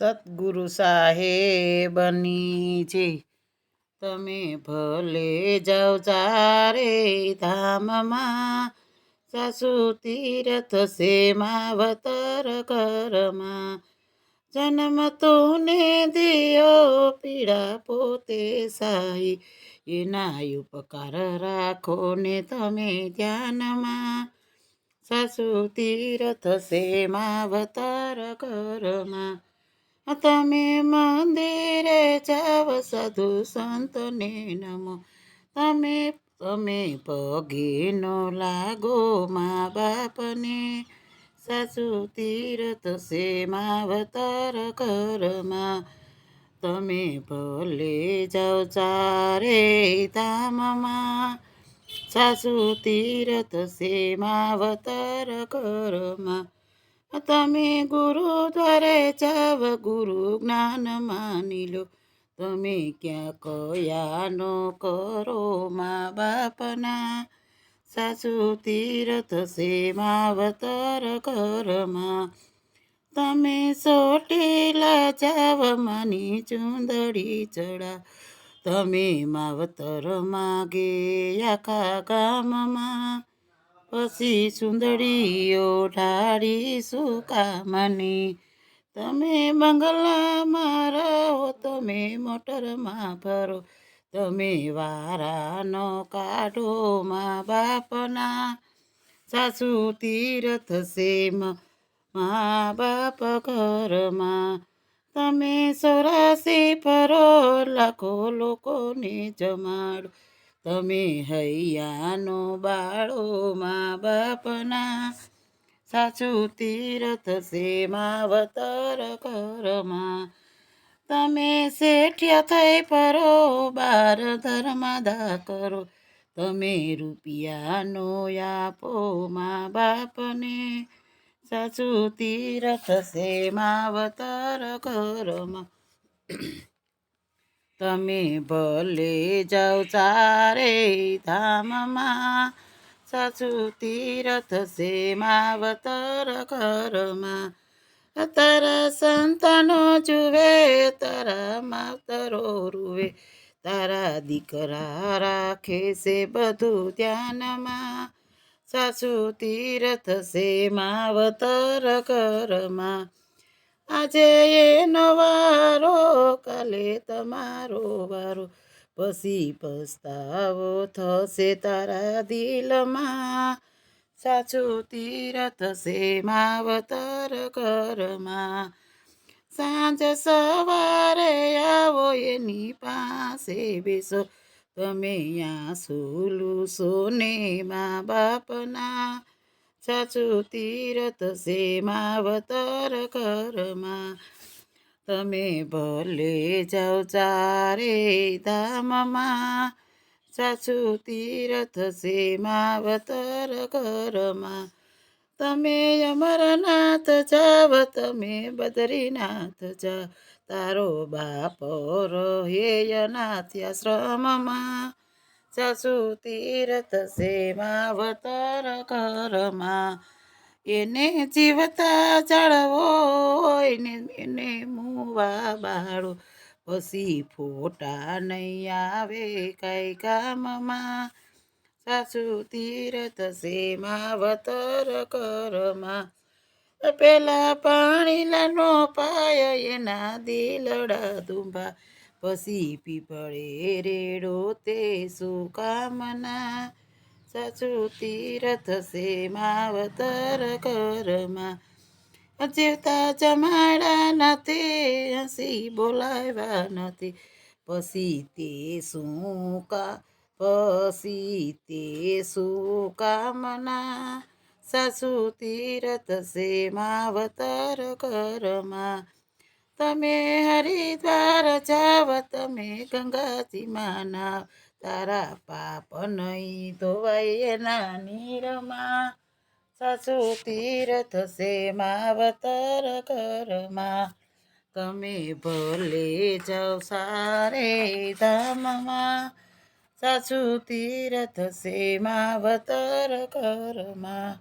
સદગુરુ સાહેબની છે તમે ભલે જાઓ ચારે ધામમાં સાસુ તીરથ સેમાવતર કરમાં જન્મ તુને દિયો પીડા પોતે સાઈ એના ઉપકાર રાખો ને તમે ધ્યાનમાં સાસુ તીરથ સેમાવતર કરમાં તમે મંદિરે જાવ સાધુ સંતને નમો તમે તમે પગે નો લાગો મા બાપને સાસુ તીરથ સેમાવતર કરમાં તમે ભલે જાઓ ચારે ધામમાં સાસુ તીરથ સેમાવતર કરમાં તમે ગુરુદ્વારે જાવ, ગુરુ જ્ઞાન માની લો તમે ક્યાં કયાનો કરો મા બાપના? સાસુ તીરથ સેમાવતર કરમાં તમે સોટેલા જાવ, માની ચુંદડી ચડા. તમે માવતર માગે આખા ગામમાં. પછી સુંદરીઓ ઢારી સુકામની તમે બંગલામાં રહો, તમે મોટરમાં ફરો તમે વારાનો કાઢો મા બાપના. સાસુ તીરથ છે મા બાપ ઘરમાં. તમે સોરાસી ફરો, લાખો લોકોને જમાડો. તમે હૈયાનો બાળો મા બાપના. સાચું તીરથ સેમાવતર કરમાં તમે શેઠિયા થઈ પરો બાર ધર્માદા કરો. તમે રૂપિયાનો આપો મા બાપને. સાચું તીરથ સેમાવતર કરમાં તમે ભલે જાઓ ચારે ધામમાં, સાસુ તીરથ સેમાવતર ઘરમાં. તારા સંતાનો જુએ, તારા માતરો રૂવે તારા દીકરા રાખે છે બધું ધ્યાનમાં. સાસુ તીરથ સેમાવતર ઘરમાં. આજે એ વારો કાલે તમારો વારો પછી પસ્તાવો થશે તારા દિલમાં. સાચું તીરથ થશે માવતર કરમાં સાંજ સવારે આવો એની પાસે બેસો. તમે અહીંયા સુલું સોને મા બાપના. સાચું તીરથ છે માવતર કરમાં તમે ભલે જાઓ ચારે ધામમાં. સાસુ તીરથ છે માવતર ઘરમાં. તમે અમરનાથ જાવ, તમે બદ્રીનાથ જા તારો બાપ રહે અનાથ આશ્રમમાં સાસુ તીરથ છે માવતર ઘરમાં. એને જીવતા જાળવો, એને એને મુવા બાળો. પછી ફોટા નહીં આવે કઈ કામમાં. સાસુ તીરથ સેમાવતર કરમાં પેલા પાણીલાનો પાય એના દિલડા દુંભા. પછી પીપળે રેડો તે સુકામના. સાચું તીરથ સેમાવતર કરમાં જીવતા જમાડા નથી હસી બોલાવ્યા નથી પછી તે શું કા પછી તે શું કામના સાસુ તીરથ સેમાવતર કરમાં તમે હરિદ્વાર જાવ તમે ગંગાજીમાં નાવ તારા પાપ નહીં ધોવાય એના નીરમાં સાસુ તીરથ સેમાવતર કરમાં તમે ભલે જાઓ સારે ધામમાં સાસુ તીરથ સેમાવતર કરમાં